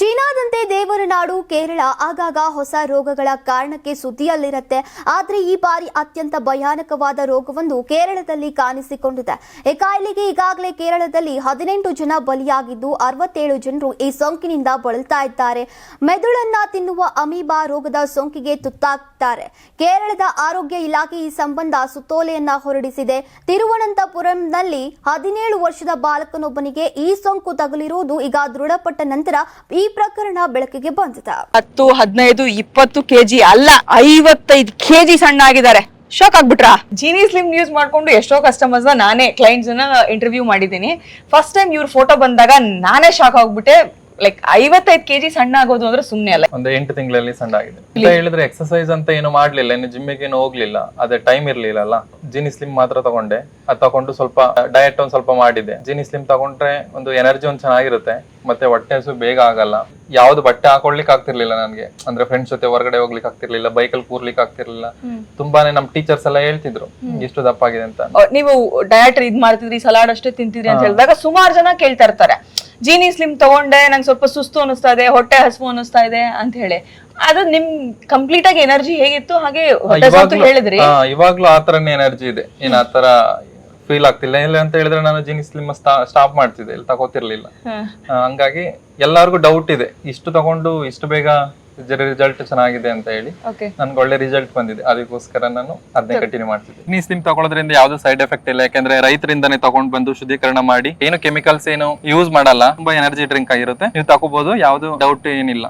ಚೀನಾದಂತೆ ದೇವರ ನಾಡು ಕೇರಳ ಆಗಾಗ ಹೊಸ ರೋಗಗಳ ಕಾರಣಕ್ಕೆ ಸುದ್ದಿಯಲ್ಲಿರುತ್ತೆ. ಆದರೆ ಈ ಬಾರಿ ಅತ್ಯಂತ ಭಯಾನಕವಾದ ರೋಗವೊಂದು ಕೇರಳದಲ್ಲಿ ಕಾಣಿಸಿಕೊಂಡಿದೆ. ಈ ಕಾಯಿಲೆಗೆ ಈಗಾಗಲೇ ಕೇರಳದಲ್ಲಿ ಹದಿನೆಂಟು ಜನ ಬಲಿಯಾಗಿದ್ದು ಅರವತ್ತೇಳು ಜನರು ಈ ಸೋಂಕಿನಿಂದ ಬಳಲ್ತಾ ಇದ್ದಾರೆ. ಮೆದುಳನ್ನ ತಿನ್ನುವ ಅಮೀಬಾ ರೋಗದ ಸೋಂಕಿಗೆ ತುತ್ತಾಗ್ತಾರೆ. ಕೇರಳದ ಆರೋಗ್ಯ ಇಲಾಖೆ ಈ ಸಂಬಂಧ ಸುತ್ತೋಲೆಯನ್ನ ಹೊರಡಿಸಿದೆ. ತಿರುವನಂತಪುರಂನಲ್ಲಿ ಹದಿನೇಳು ವರ್ಷದ ಬಾಲಕನೊಬ್ಬನಿಗೆ ಈ ಸೋಂಕು ತಗುಲಿರುವುದು ಈಗ ದೃಢಪಟ್ಟ ನಂತರ ಈ ಪ್ರಕರಣ ಬೆಳಕಿಗೆ ಬಂದಿದೆ. ಹತ್ತು ಹದಿನೈದು ಇಪ್ಪತ್ತು ಕೆಜಿ ಅಲ್ಲ ಐವತ್ತೈದು ಕೆಜಿ ಸಣ್ಣ ಆಗಿದ್ದಾರೆ. ಶಾಕ್ ಆಗ್ಬಿಟ್ರಾ? ಜೀನಿ ಸ್ಲಿಮ್ ಯೂಸ್ ಮಾಡ್ಕೊಂಡು ಎಷ್ಟೋ ಕಸ್ಟಮರ್ಸ್ ನಾನೇ ಕ್ಲೈಂಟ್ಸ್ನ ಇಂಟರ್ವ್ಯೂ ಮಾಡಿದ್ದೀನಿ. ಫಸ್ಟ್ ಟೈಮ್ ಇವ್ರ ಫೋಟೋ ಬಂದಾಗ ನಾನೇ ಶಾಕ್ ಆಗ್ಬಿಟ್ಟೆ. ಲೈಕ್ ಐವತ್ತೈದು ಕೆಜಿ ಸಣ್ಣ ಆಗೋದು ಅಂದ್ರೆ ಸುಮ್ನೆ ಅಲ್ಲ. ಒಂದು ಎಂಟು ತಿಂಗಳಲ್ಲಿ ಸಣ್ಣ ಆಗಿದೆ. ಅಂತ ಹೇಳಿದ್ರೆ ಎಕ್ಸರ್ಸೈಸ್ ಅಂತ ಏನು ಮಾಡ್ಲಿಲ್ಲ ಇನ್ನು ಜಿಮ್ಮಿಗೆ ಏನು ಹೋಗ್ಲಿಲ್ಲ ಅದೇ ಟೈಮ್ ಇರ್ಲಿಲ್ಲಲ್ಲ. ಜಿನಿ ಸ್ಲಿಮ್ ಮಾತ್ರ ತಗೊಂಡೆ. ಅದ್ ತಗೊಂಡು ಸ್ವಲ್ಪ ಡಯಟ್ ಒಂದ್ ಸ್ವಲ್ಪ ಮಾಡಿದೆ ಜಿನಿ ಸ್ಲಿಮ್ ತಗೊಂಡ್ರೆ ಒಂದು ಎನರ್ಜಿ ಒಂದ್ ಚೆನ್ನಾಗಿರುತ್ತೆ ಮತ್ತೆ ಹೊಟ್ಟೆ ಹಸು ಬೇಗ ಆಗಲ್ಲ. ಯಾವ್ದು ಬಟ್ಟೆ ಹಾಕೊಳ್ಲಿಕ್ಕೆ ಆಗ್ತಿರ್ಲಿಲ್ಲ ನನ್ಗೆ. ಅಂದ್ರೆ ಫ್ರೆಂಡ್ಸ್ ಜೊತೆ ಹೊರಗಡೆ ಹೋಗ್ಲಿಕ್ಕೆ ಆಗ್ತಿರ್ಲಿಲ್ಲ ಬೈಕಲ್ಲಿ ಕೂರ್ಲಿಕ್ಕೆ ಆಗ್ತಿರ್ಲಿಲ್ಲ. ತುಂಬಾನೇ ನಮ್ ಟೀಚರ್ಸ್ ಎಲ್ಲ ಹೇಳ್ತಿದ್ರು ಎಷ್ಟು ದಪ್ಪ ಆಗಿದೆ ಅಂತ. ನೀವು ಡಯಟ್ ಇದ್ ಮಾಡ್ತಿದ್ರಿ ಸಲಾಡ್ ಅಷ್ಟೇ ತಿಂತಿದ್ರಿ ಅಂತ ಹೇಳಿದಾಗ ಸುಮಾರು ಜನ ಕೇಳ್ತಾ ಇರ್ತಾರೆ. ಜೀನಿ ಸ್ಲಿಮ್ ತಗೊಂಡೆ ನಂಗೆ ಸ್ವಲ್ಪ ಸುಸ್ತು ಅನಿಸ್ತಾ ಇದೆ ಹೊಟ್ಟೆ ಹಸಿವು ಅನಿಸ್ತಾ ಇದೆ ಅಂತ ಹೇಳಿ. ಅದು ನಿಮ್ ಕಂಪ್ಲೀಟ್ ಆಗಿ ಎನರ್ಜಿ ಹೇಗಿತ್ತು? ಹಾಗೆ ಹೊಟ್ಟೆ ಹಸಿವು ಅಂತ ಇವಾಗ್ಲೂ ಹೇಳಿದ್ರಿ. ಇವಾಗ್ಲೂ ಆತರನೇ ಎನರ್ಜಿ ಇದೆ. ಏನ್ ಆತರ ಫೀಲ್ ಆಗ್ತಿಲ್ಲ. ಇಲ್ಲ ಅಂತ ಹೇಳಿದ್ರೆ ನಾನು ಜೀನಿ ಸ್ಲಿಮ್ ಸ್ಟಾಪ್ ಮಾಡ್ತಿದ್ದೆ. ಇಲ್ಲಿ ತಗೋತಿರ್ಲಿಲ್ಲ. ಆ, ಹಂಗಾಗಿ ಎಲ್ಲಾರ್ಗು ಡೌಟ್ ಇದೆ. ಇಷ್ಟು ತಗೊಂಡು ಇಷ್ಟು ಬೇಗ ರಿಸಲ್ಟ್ ಚೆನ್ನಾಗಿದೆ ಅಂತ ಹೇಳಿ ನನ್ಗೆ ಒಳ್ಳೆ ರಿಸಲ್ಟ್ ಬಂದಿದೆ. ಅದಕ್ಕೋಸ್ಕರ ನಾನು ಅದನ್ನೇ ಕಂಟಿನ್ಯೂ ಮಾಡ್ತಿದ್ದೆ. ನೀ ಸ್ಲಿಮ್ ತಗೊಳ್ಳೋದ್ರಿಂದ ಯಾವ್ದು ಸೈಡ್ ಎಫೆಕ್ಟ್ ಇಲ್ಲ. ಯಾಕಂದ್ರೆ ರೈತರಿಂದಾನೇ ತಗೊಂಡ್ ಬಂದು ಶುದ್ಧೀಕರಣ ಮಾಡಿ ಏನು ಕೆಮಿಕಲ್ಸ್ ಏನು ಯೂಸ್ ಮಾಡಲ್ಲ ತುಂಬಾ ಎನರ್ಜಿ ಡ್ರಿಂಕ್ ಆಗಿರುತ್ತೆ. ನೀವು ತಗೋಬಹುದು ಯಾವ್ದು ಡೌಟ್ ಏನಿಲ್ಲ.